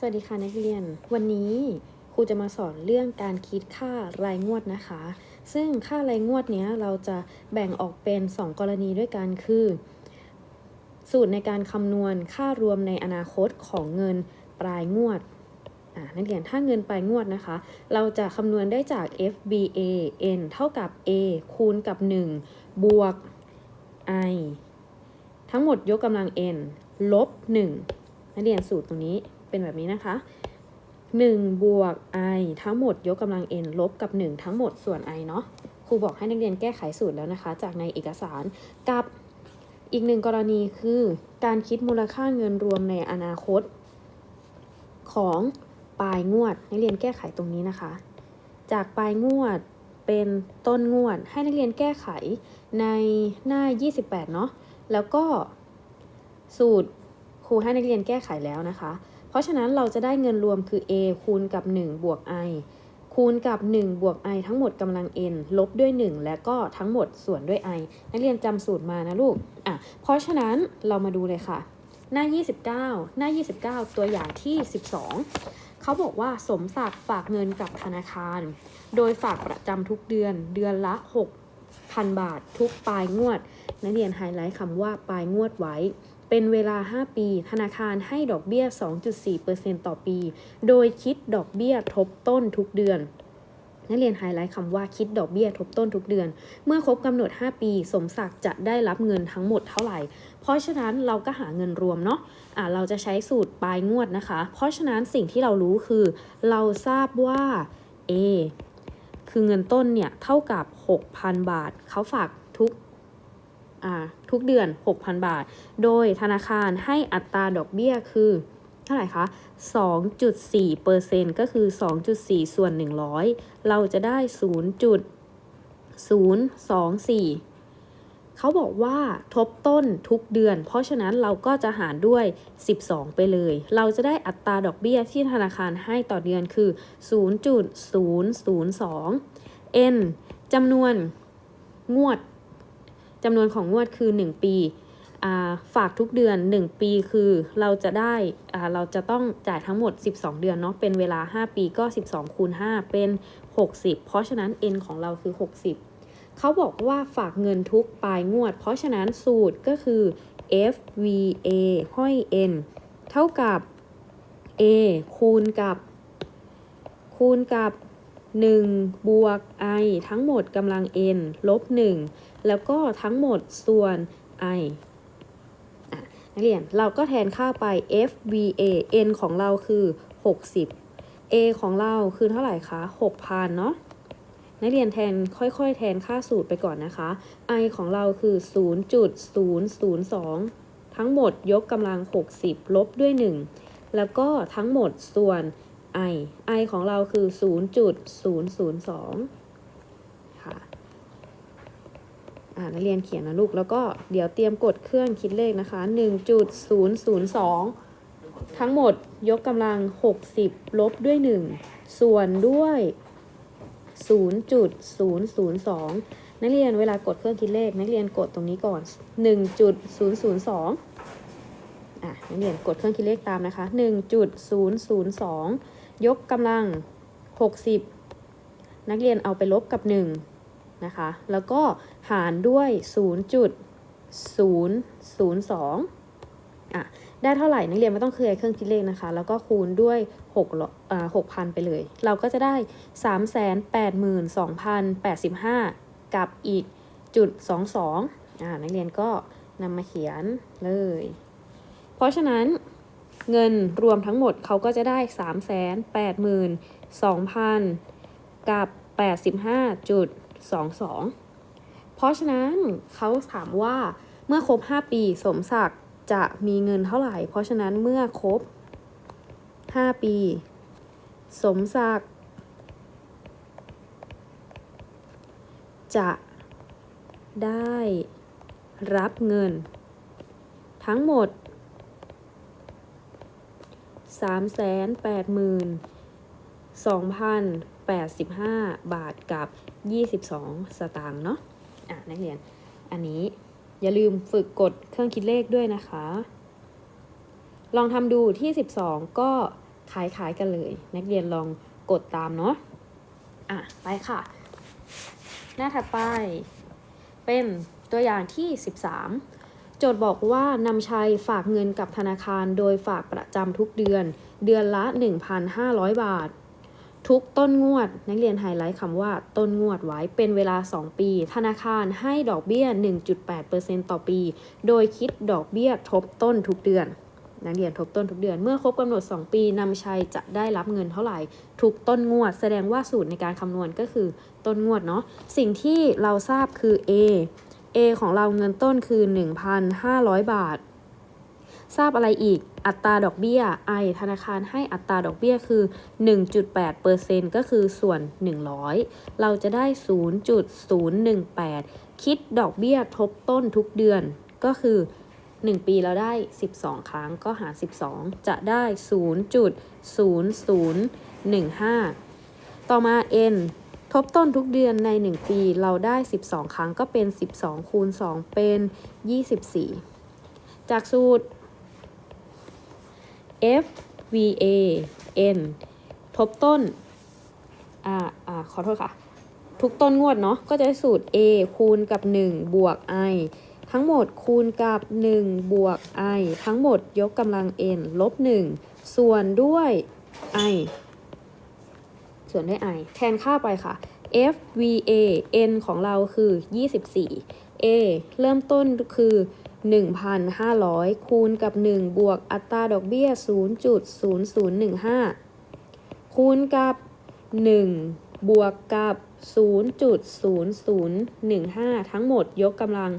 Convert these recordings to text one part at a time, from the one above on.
สวัสดีค่ะนักเรียน วันนี้ครูจะมาสอนเรื่องการคิดค่ารายงวดนะคะ ซึ่งค่ารายงวดเนี้ยเราจะแบ่งออกเป็น 2 กรณีด้วยกันคือ สูตรในการคำนวณค่ารวมในอนาคตของเงินปลายงวดนักเรียนถ้าเงินปลายงวดนะคะ เราจะคำนวณได้จาก FBA n เท่ากับ a คูณกับ 1 บวก i ทั้งหมดยกกำลัง n ลบ1นักเรียนสูตรตรงนี้ เป็นแบบนี้นะคะ1บวก i ทั้งหมดยกกำลัง n ลบกับ 1 ทั้งหมดส่วน i เนาะครูบอกให้นักเรียนแก้ไขสูตรแล้วนะคะ จากในเอกสารกับอีกหนึ่งกรณีคือการคิดมูลค่าเงินรวมในอนาคต ของปลายงวด นักเรียนแก้ไขตรงนี้นะคะ จากปลายงวดเป็นต้นงวด ให้นักเรียนแก้ไขในหน้า 28 เนาะแล้วก็สูตรครูให้นักเรียนแก้ไขแล้วนะคะ เพราะฉะนั้นเราจะได้เงินรวมคือ a คูณกับ 1 บวก i คูณกับ 1 บวก i ทั้งหมดกำลัง n ลบด้วย 1 และก็ทั้งหมดส่วนด้วย i นักเรียนจำสูตรมานะลูกอะเพราะฉะนั้นเรามาดูเลยค่ะ หน้า 29 หน้า 29 ตัวอย่างที่ 12 เขาบอกว่าสมศักดิ์ฝากเงินกับธนาคาร โดยฝากประจำทุกเดือนเดือนละ 6,000 บาททุกปลายงวด นักเรียนไฮไลท์คำว่าปลายงวดไว้ เป็นเวลา 5 ปี ธนาคารให้ดอกเบี้ย 2.4%ต่อปี โดยคิดดอกเบี้ยทบต้นทุกเดือนนักเรียนไฮไลท์คำว่าคิดดอกเบี้ยทบต้นทุกเดือน เมื่อครบกำหนด 5 ปี สมศักดิ์จะได้รับเงินทั้งหมดเท่าไหร่ เพราะฉะนั้นเราก็หาเงินรวมเนาะอ่าเราจะใช้สูตรปลายงวดนะคะ เพราะฉะนั้นสิ่งที่เรารู้คือ เราทราบว่า A คือเงินต้นเนี่ย เท่ากับ 6,000 บาท เขาฝาก ทุกเดือน 6,000 บาท โดยธนาคารให้อัตราดอกเบี้ยคือเท่าไหร่คะ 2.4เปอร์เซ็นต์ก็คือ 2.4 ส่วน 100 เราจะได้ 0.024 เขาบอกว่าทบต้นทุกเดือน เพราะฉะนั้นเราก็จะหารด้วย 12 ไปเลย เราจะได้อัตราดอกเบี้ยที่ธนาคารให้ต่อเดือนคือ 0.002 n จำนวนงวด จำนวนของงวดคือ 1 ปีาฝากทุกเดือน 1 ปีคือเราจะได้เราจะต้องจ่ายทั้งหมด 12 เดือนเนาะเป็นเวลา 5 ปีก็ 12คูณ5เป็น 60 เพราะฉะนั้น n ของเราคือ 60 เขาบอกว่าฝากเงินทุกปลายงวด เพราะฉะนั้นสูตรก็คือ FVA ห้อย N เท่ากับ A คูณกับ คูณกับ 1 บวก i ทั้งหมดกำลัง n ลบ 1 แล้วก็ทั้งหมดส่วน i อะนักเรียนเราก็แทนค่าไป FVA n ของเราคือ 60 a ของเราคือเท่าไหร่คะ6,000เนาะนักเรียนแทนค่อยๆ แทนค่าสูตรไปก่อนนะคะ i ของเราคือ 0.002 ทั้งหมดยกกำลัง 60 ลบด้วย 1 แล้วก็ทั้งหมดส่วน i i ของเราคือ 0.002 ค่ะ อ่า นักเรียนเขียนนะลูก แล้วก็เดี๋ยวเตรียมกดเครื่องคิดเลขนะคะ 1.002 ทั้งหมดยกกำลัง 60 ลบด้วย 1 ส่วนด้วย 0.002 นักเรียนเวลากดเครื่องคิดเลข นักเรียนกดตรงนี้ก่อน 1.002 อะ นักเรียนกดเครื่องคิดเลขตามนะคะ 1.002 ยกกำลัง 60 นักเรียนเอาไปลบกับ 1 นะคะ แล้วก็หารด้วย 0.002อะได้เท่าไหร่นักเรียนไม่ต้องเคลียร์เครื่องคิดเลขนะคะ แล้วก็คูณด้วย6อ่า6,000 ไปเลย เราก็จะได้ 382,085 กับอีกจุด22อ่านักเรียนก็นำมาเขียนเลย เพราะฉะนั้นเงินรวมทั้งหมดเขาก็จะได้ 382,000 กับ 85.22 เพราะฉะนั้นเขาถามว่าเมื่อครบ 5 ปีสมศักดิ์จะมีเงินเท่าไหร่ เพราะฉะนั้นเมื่อครบ 5 ปี สมศักดิ์จะได้รับเงิน ทั้งหมด 85 บาทกับ 22 สตางค์เนาะอะนักเรียน อันนี้อย่าลืมฝึกกดเครื่องคิดเลขด้วยนะคะ ลองทำดูที่ 12 ก็คล้ายๆกันเลย นักเรียนลองกดตามเนาะอะไปค่ะ หน้าถัดไป เป็นตัวอย่างที่ 13 โจทย์บอกว่านำชัยฝากเงินกับธนาคารโดยฝากประจำทุกเดือน เดือนละ 1,500 บาท ทุกต้นงวด นักเรียนไฮไลท์คำว่าต้นงวดไว้เป็นเวลา 2 ปี ธนาคารให้ดอกเบี้ย 1.8%ต่อปี โดยคิดดอกเบี้ยทบต้นทุกเดือน นักเรียนทบต้นทุกเดือน เมื่อครบกำหนด 2 ปีนำชัยจะได้รับเงินเท่าไหร่ ทุกต้นงวด แสดงว่าสูตรในการคำนวณก็คือต้นงวดเนาะ สิ่งที่เราทราบคือ A A ของเราเงินต้นคือ 1,500 บาท ทราบอะไรอีก อัตราดอกเบี้ย I ธนาคารให้อัตราดอกเบี้ยคือ 1.8%ก็คือส่วน 100 เราจะได้ 0.018 คิดดอกเบี้ยทบต้นทุกเดือนก็คือ 1 ปีเราได้ 12 ครั้งก็หาร 12 จะได้ 0.0015 ต่อมา N ทบต้นทุกเดือนใน 1 ปีเราได้ 12 ครั้งก็เป็น 12 คูณ 2 เป็น 24 จากสูตร F V A N ทบต้น อ่า อ่า ขอโทษค่ะ ทุกต้นงวดเนาะ ก็จะได้สูตร A คูณกับ 1 บวก i ทั้งหมดคูณกับ 1 บวก i ทั้งหมดยกกำลัง n ลบ 1 ส่วนด้วย i ส่วนด้วย i แทนค่าไปค่ะ f v a n ของเราคือ 24 a เริ่มต้นคือ 1,500 คูณกับ 1 บวกอัตราดอกเบี้ย 0.0015 คูณกับ 1 บวกกับ 0.0015 ทั้งหมดยกกำลัง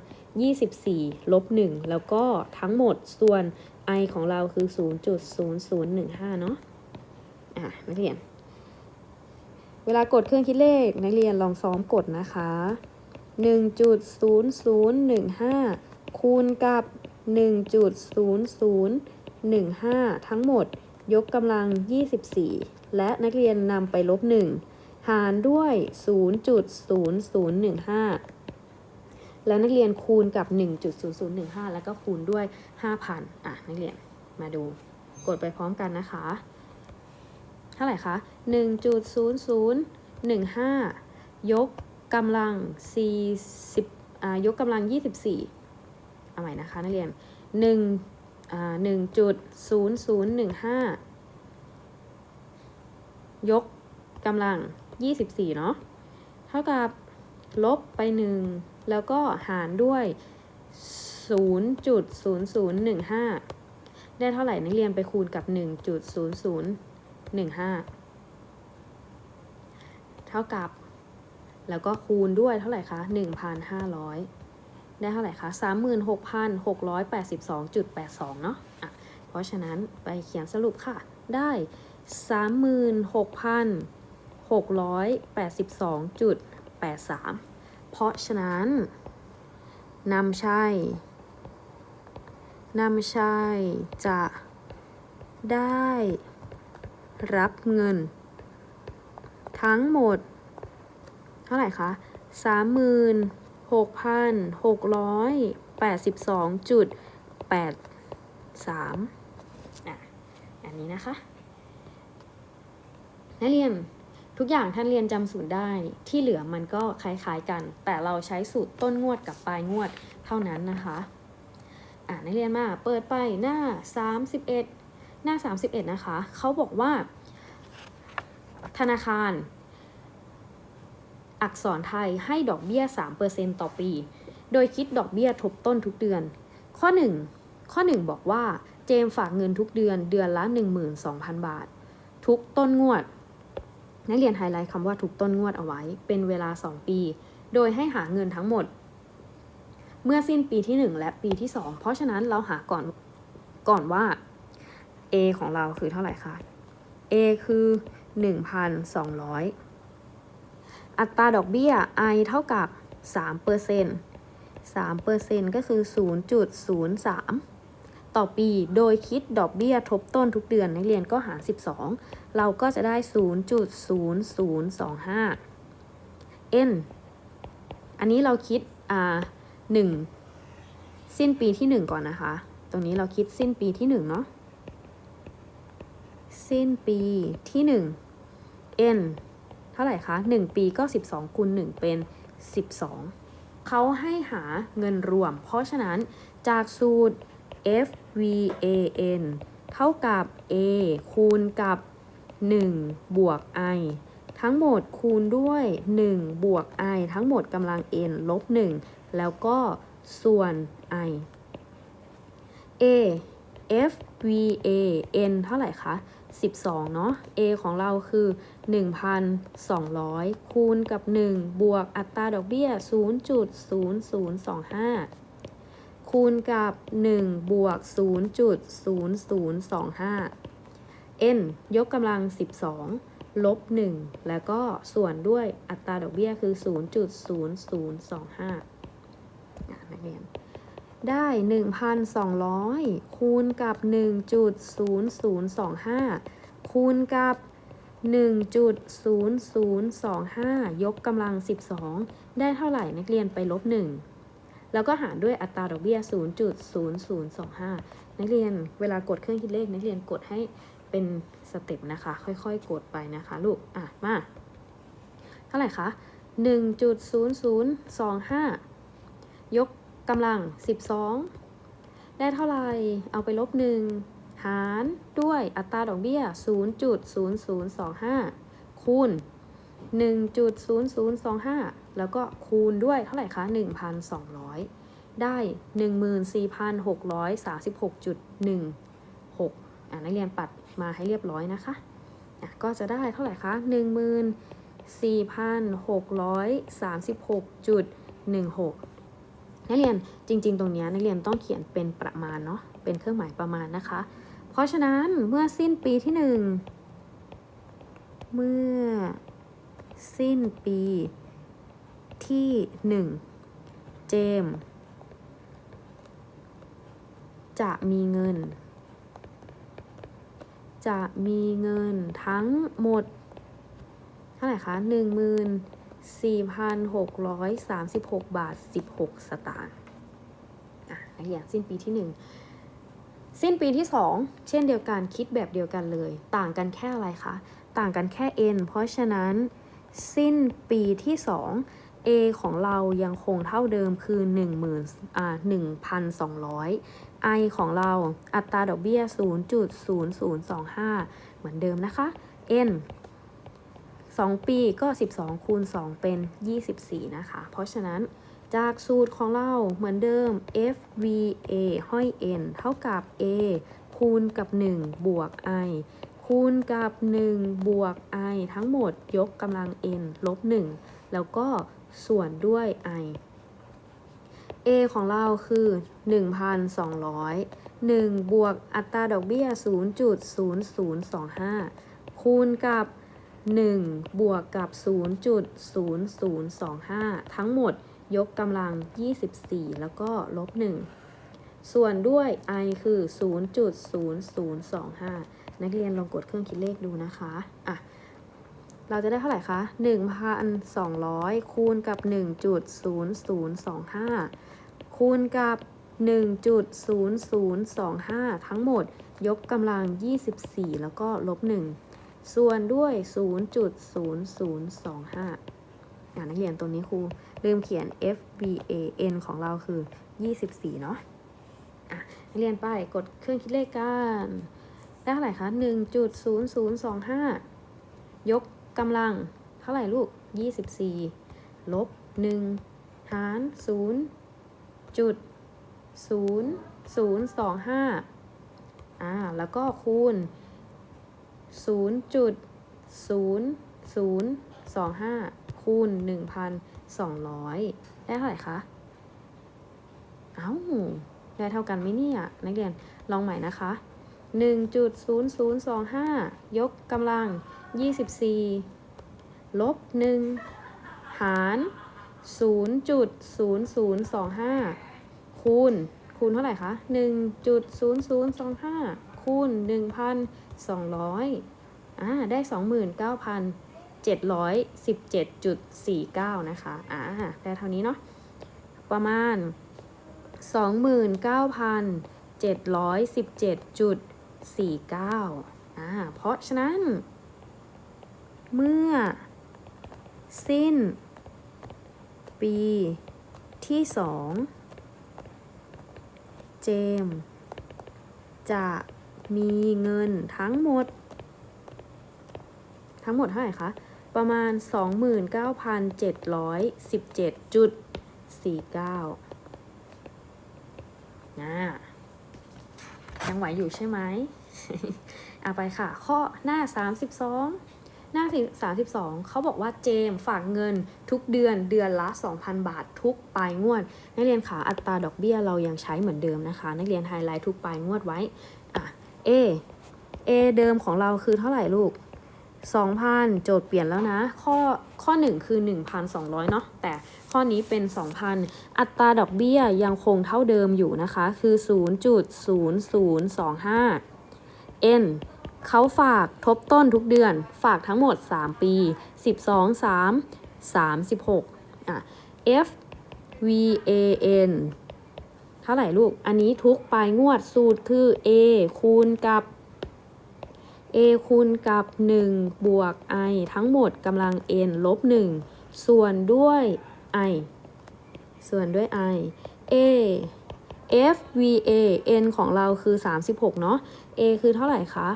24 ลบ 1 แล้วก็ทั้งหมดส่วน i ของเราคือ 0.0015 เนาะอะนักเรียน เวลากดเครื่องคิดเลขนักเรียนลองซ้อมกดนะคะ 1.0015 คูณกับ 1.0015 ทั้งหมด ยกกำลัง 24 และนักเรียนนำไปลบ 1 หารด้วย 0.0015 แล้วนักเรียนคูณกับ 1.0015 แล้วก็คูณด้วย 5,000 อะ นักเรียนมาดู กดไปพร้อมกันนะคะ เท่าไหร่คะ 1.0015 ยกกำลัง40อ่ายกกำลัง 24 เอาใหม่นะคะนักเรียน1อ่า1.0015ยกกำลัง24เนาะเท่ากับลบไป1แล้วก็หารด้วย0.0015ได้เท่าไหร่นักเรียนไปคูณกับ1.0015เท่ากับ แล้วก็คูณด้วยเท่าไหร่คะ1,500 ได้เท่าไหร่คะ36,682.82 เนาะอะเพราะฉะนั้นไปเขียนสรุปค่ะ ได้ 36,682.83 เพราะฉะนั้นนำใชัยนำชัยจะได้รับเงิน ทั้งหมด เท่าไหร่คะสามหมื่น หกพันหกร้อยแปดสิบสองจุดแปดสามอะอันนี้นะคะ นักเรียนทุกอย่างท่านเรียนจำสูตรได้ที่เหลือมันก็คล้ายๆกัน แต่เราใช้สูตรต้นงวดกับปลายงวดเท่านั้นนะคะอ่านักเรียนมาเปิดไปหน้า 31 หน้า 31 นะคะ เขาบอกว่า ธนาคาร อักษรไทยให้ดอกเบี้ย 3%ต่อปี โดยคิดดอกเบี้ยทบต้นทุกเดือน ข้อ 1 ข้อ 1 บอกว่า เจมฝากเงินทุกเดือนเดือนละ 12,000 บาท ทุกต้นงวด นักเรียนไฮไลท์คำว่าทุกต้นงวดเอาไว้ เป็นเวลา 2 ปี โดยให้หาเงินทั้งหมด เมื่อสิ้นปีที่ 1 และปีที่ 2 เพราะฉะนั้นเราหาก่อนก่อนว่า A ของเราคือเท่าไหร่คะ A คือ 1,200 อัตราดอกเบี้ย I เท่ากับ3เปอร์เซ็นต์3เปอร์เซ็นต์ก็คือ 0.03 ต่อปี โดยคิดดอกเบี้ยทบต้นทุกเดือนนักเรียนก็หาร 12 เราก็จะได้ 0.0025 n อันนี้เราคิดอ่า1สิ้นปีที่ 1 ก่อนนะคะ ตรงนี้เราคิดสิ้นปีที่ 1 เนาะ สิ้นปีที่ 1 n ท่าไหร่คะ 1 ปีก็ 12คูณ1เป็น 12 เขาให้หาเงินรวม เพราะฉะนั้นจากสูตร FVAN เท่ากับ A คูณกับ 1 บวก i ทั้งหมดคูณด้วย 1 บวก i ทั้งหมดกำลัง n ลบ 1 แล้วก็ส่วน i a f v a n เท่าไหร่คะ 12 เนาะ a ของเราคือ 1,200 คูณกับ 1 บวกอัตราดอกเบี้ย 0.0025 คูณกับ 1 บวก 0.0025 n ยกกำลัง 12 ลบ 1 แล้วก็ส่วนด้วยอัตราดอกเบี้ยคือ 0.0025นักเรียน ได้ 1,200 คูณกับ 1.0025 คูณกับ 1.0025 ยกกำลัง 12 ได้เท่าไหร่นักเรียนไปลบ 1 แล้วก็หารด้วยอัตราดอกเบี้ย 0.0025 นักเรียนเวลากดเครื่องคิดเลข นักเรียนกดให้เป็นสเต็ปนะคะ ค่อยๆ กดไปนะคะ ลูก อะ มา เท่าไหร่คะ 1.0025 ยก กำลัง 12 ได้เท่าไหร่ เอาไปลบ 1 หารด้วยอัตราดอกเบี้ย 0.0025 คูณ 1.0025 แล้วก็คูณด้วยเท่าไหร่คะ 1,200 ได้ 14,636.16 อ่านักเรียนปัดมาให้เรียบร้อยนะคะอะก็จะได้เท่าไหร่คะ14,636.16 นักเรียนจริง ๆ ตรงนี้นักเรียนต้องเขียนเป็นประมาณเนาะเป็นเครื่องหมายประมาณนะคะ เพราะฉะนั้นเมื่อสิ้นปีที่ 1 เมื่อสิ้นปีที่ 1 เจมส์จะมีเงิน จะมีเงินทั้งหมดเท่าไหร่คะ 4,636 บาท 16 สตางค์อะนักเรียนสิ้นปีที่ 1 สิ้นปีที่ 2 เช่นเดียวกันคิดแบบเดียวกันเลย ต่างกันแค่อะไรคะ ต่างกันแค่ n เพราะฉะนั้น สิ้นปีที่ 2 a ของเรายังคงเท่าเดิมคือ10,000อ่า1,200 i ของเราอัตราดอกเบี้ย 0.0025 เหมือนเดิมนะคะ n 2 ปีก็ 12 คูณ 2 เป็น 24 นะคะ เพราะฉะนั้นจากสูตรของเราเหมือนเดิม FVA ห้อย n เท่ากับ a คูณกับ 1 บวก i คูณกับ 1 บวก i ทั้งหมดยกกำลัง n ลบ 1 แล้วก็ส่วนด้วย i a ของเราคือ 1,200 1 บวกอัตราดอกเบี้ย 0.0025 คูณกับ 1 บวกกับ 0.0025 ทั้งหมดยกกำลัง 24 แล้วก็ลบ 1 ส่วนด้วย i คือ 0.0025 นักเรียนลองกดเครื่องคิดเลขดูนะคะ อะ เราจะได้เท่าไหร่คะ 1,200 คูณกับ 1.0025 คูณกับ 1.0025 ทั้งหมดยกกำลัง 24 แล้วก็ลบ 1 ส่วนด้วย 0.0025อ่านักเรียนตัวนี้ครูลืมเขียน FBAN ของเราคือ 24 เนาะอะนักเรียนไปกดเครื่องคิดเลขกันได้เท่าไหร่คะ 1.0025 ยกกำลังเท่าไหร่ลูก 24 ลบ 1 หาร 0 จุด 0 0 2 5อ่า แล้วก็คูณ0 จุด0 0 2 5 คูณ 1,200 ได้เท่าไหร่คะ เอา้า ได้เท่ากันไหมเนี่ย นักเรียน ลองใหม่นะคะ 1.0025 ยกกำลัง 24 ลบ 1 หาร 0.0025 คูณ คูณเท่าไหร่คะ 1.0025 คูณ 1,200อ่าได้ 29,717.49 นะคะอ่าได้เท่านี้เนาะประมาณ 29,717.49อ่าเพราะฉะนั้น เมื่อ สิ้น ปีที่สอง เจมจะ มีเงินทั้งหมด ทั้งหมดเท่าไหร่คะ ประมาณ 29,717.49อ่ายังไหวอยู่ใช่ไหมเอาไปค่ะ ข้อหน้า 32 หน้า 32 เขาบอกว่าเจมฝากเงินทุกเดือนเดือนละ 2,000 บาททุกปลายงวด นักเรียนขาอัตราดอกเบี้ยเรายังใช้เหมือนเดิมนะคะ นักเรียนไฮไลท์ทุกปลายงวดไว้ A A เดิมของเราคือเท่าไหร่ลูก 2,000 โจทย์เปลี่ยนแล้วนะ ข้อข้อ 1 คือ 1,200 เนาะแต่ข้อนี้เป็น 2,000 อัตราดอกเบี้ยยังคงเท่าเดิมอยู่นะคะ คือ 0.0025 N เขาฝากทบต้นทุกเดือน ฝากทั้งหมด 3 ปี 12 3 36อะ F V A N เท่าไหร่ลูก อันนี้ทุกปลายงวดสูตรคือ A คูณกับ a คูณกับ 1 บวก i ทั้งหมดกำลัง n ลบ 1 ส่วนด้วย i ส่วนด้วย i a f v a n ของเราคือ 36 เนาะ a คือเท่าไหร่คะ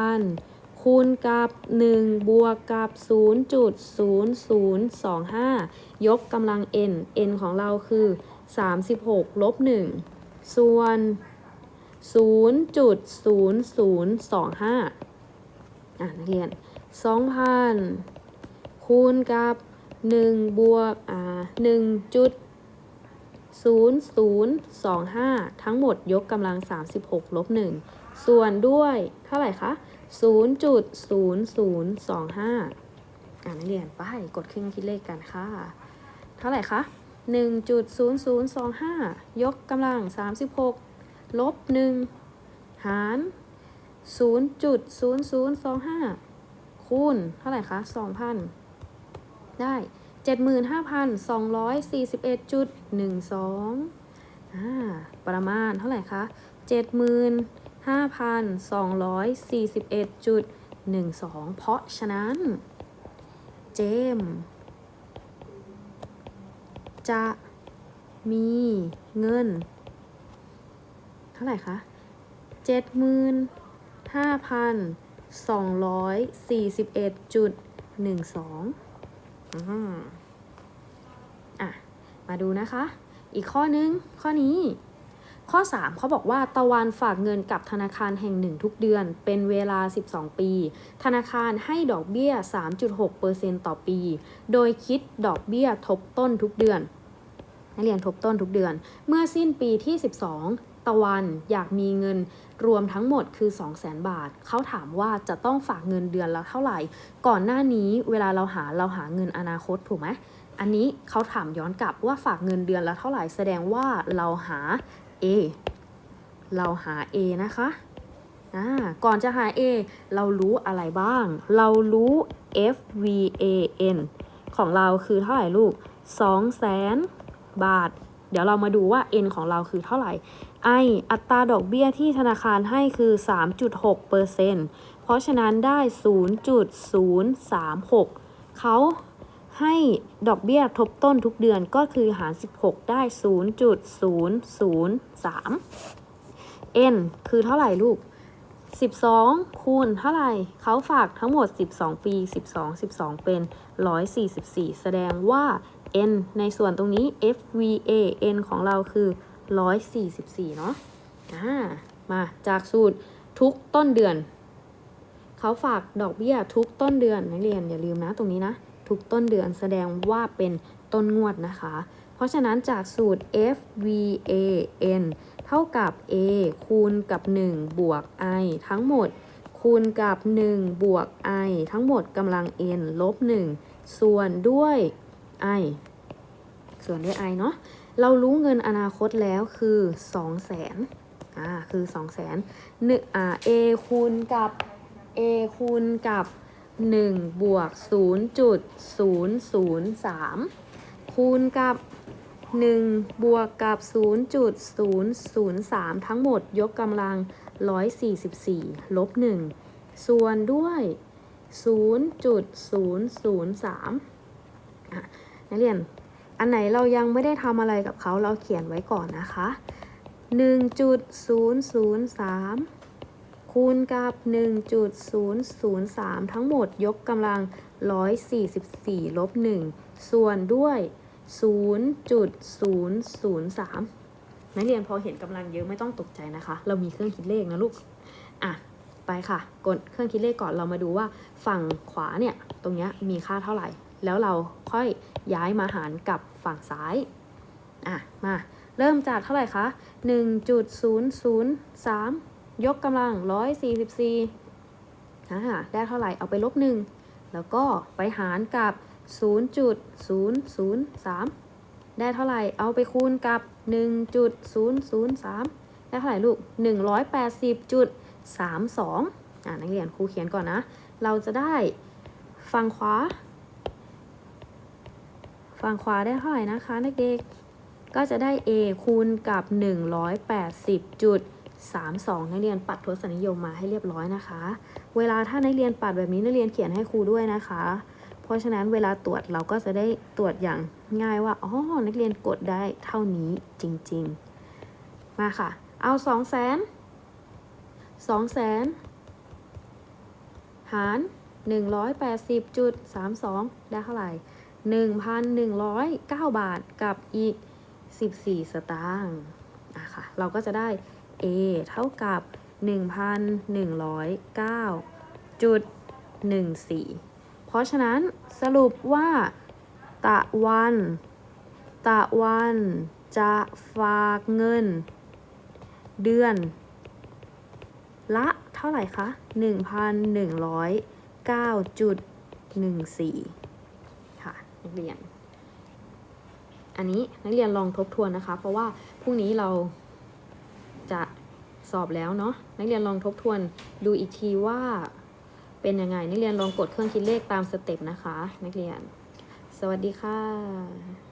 2,000 คูณกับ 1 บวกกับ 0.0025 ยกกำลัง n n ของเราคือ 36ลบ1ส่วน 0.0025 อะนักเรียน 2,000 คูณกับ 1 บวก อ่า 1.0025 ทั้งหมดยกกำลัง 36ลบ1ส่วนด้วยเท่าไหร่คะ 0.0025 อะนักเรียนไป กดเครื่องคิดเลขกันค่ะ เท่าไหร่คะ 1.0025 ยกกำลัง 36 ลบ 1 หาร 0.0025 คูณ เท่าไหร่คะ 2,000 ได้ 75,241.12อ่าประมาณเท่าไหร่คะ 75,241.12 เพราะฉะนั้น เจม จะมีเงิน เท่าไหร่คะเจ็ดหมื่นห้าพันสองร้อยสี่สิบเอ็ดจุดหนึ่งสองอะ มาดูนะคะ อีกข้อนึง ข้อนี้ ข้อ 3เขาบอกว่าตะวันฝากเงินกับธนาคารแห่งหนึ่งทุกเดือน เป็นเวลา 12 ปี ธนาคารให้ดอกเบี้ย 3.6%ต่อปี โดยคิดดอกเบี้ยทบต้นทุกเดือน นักเรียนทบต้นทุกเดือน เมื่อสิ้นปีที่ 12 ตะวันอยากมีเงินรวมทั้งหมดคือ 200,000 บาท เขาถามว่าจะต้องฝากเงินเดือนละเท่าไหร่ ก่อนหน้านี้เวลาเราหาเราหาเงินอนาคตถูกไหมอันนี้เขาถามย้อนกลับว่าฝากเงินเดือนละเท่าไหร่ แสดงว่าเราหา A เราหา A นะคะก่อนจะหา A เรารู้อะไรบ้าง เรารู้ FVAN ของเราคือเท่าไหร่ลูก200,000 บาท เดี๋ยวเรามาดูว่า N ของเราคือเท่าไหร่ I อัตราดอกเบี้ยที่ธนาคารให้คือ 3.6%เพราะฉะนั้นได้ 0.036 เขาให้ดอกเบี้ยทบต้นทุกเดือนก็คือหาร 16 ได้ 0.003 N คือเท่าไหร่ลูก 12 คูณเท่าไหร่ เขาฝากทั้งหมด 12 ปี 12 12 เป็น 144 แสดงว่า N ในส่วนตรงนี้ FVA N ของเราคือ 144 เนาะอ่ามาจากสูตรทุกต้นเดือน เขาฝากดอกเบี้ยทุกต้นเดือนนักเรียนอย่าลืมนะตรงนี้นะ ทุกต้นเดือนแสดงว่าเป็นต้นงวดนะคะ เพราะฉะนั้นจากสูตร FVAN เท่ากับ A คูณกับ 1 บวก i ทั้งหมด คูณกับ 1 บวก i ทั้งหมดกำลัง n ลบ 1 ส่วนด้วย i ส่วนด้วย i เนาะเรารู้เงินอนาคตแล้วคือ2 0 0แสนอ่าคือ2 0 0แสนหนึ่งอ่า a คูณกับ a คูณกับ 1 บวก 0.003 คูณกับ 1 บวกกับ 0.003 ทั้งหมดยกกำลัง 144 ลบ 1 ส่วนด้วย 0.003 นักเรียน อันไหนเรายังไม่ได้ทำอะไรกับเขาเราเขียนไว้ก่อนนะคะ 1.003 คูณกับ 1.003 ทั้งหมดยกกำลัง 144 ลบ 1 ส่วนด้วย 0.003 นักเรียนพอเห็นกำลังเยอะไม่ต้องตกใจนะคะ เรามีเครื่องคิดเลขนะลูก อะไปค่ะ กดเครื่องคิดเลขก่อนเรามาดูว่าฝั่งขวาเนี่ย ตรงเนี้ยมีค่าเท่าไหร่ แล้วเราค่อยย้ายมาหารกับฝั่งซ้าย อะ มา เริ่มจากเท่าไหร่คะ 1.003 ยกกำลัง 144อ่าได้เท่าไหร่ เอาไปลบ 1 แล้วก็ไปหารกับ 0.003 ได้เท่าไหร่ เอาไปคูณกับ 1.003 ได้เท่าไหร่ลูก 180.32 อ่านักเรียนครูเขียนก่อนนะ เราจะได้ฝั่งขวา ฝั่งขวาได้เท่าไหร่นะคะนักเด็กก็จะได้ a คูณกับ 180.32 นักเรียนปัดทศนิยมมาให้เรียบร้อยนะคะ เวลาถ้านักเรียนปัดแบบนี้นักเรียนเขียนให้ครูด้วยนะคะ เพราะฉะนั้นเวลาตรวจเราก็จะได้ตรวจอย่างง่ายว่าอ๋อนักเรียนกดได้เท่านี้จริงๆ มาค่ะ เอา2 0 0 0 0 2 0 0 0หาร 180.32 ได้เท่าไหร่ 1,109 บาทกับอีก 14 สตางค์อะคะเราก็จะได้ A เท่ากับ 1,109.14 เพราะฉะนั้นสรุปว่า ตะวัน ตะวันจะฝากเงิน เดือน ละเท่าไหร่คะ 1,109.14 นักเรียน อันนี้นักเรียนลองทบทวนนะคะ เพราะว่าพรุ่งนี้เราจะสอบแล้วเนาะนักเรียนลองทบทวนดูอีกทีว่า เป็นยังไงนักเรียนลองกดเครื่องคิดเลขตามสเต็ปนะคะ นักเรียน สวัสดีค่ะ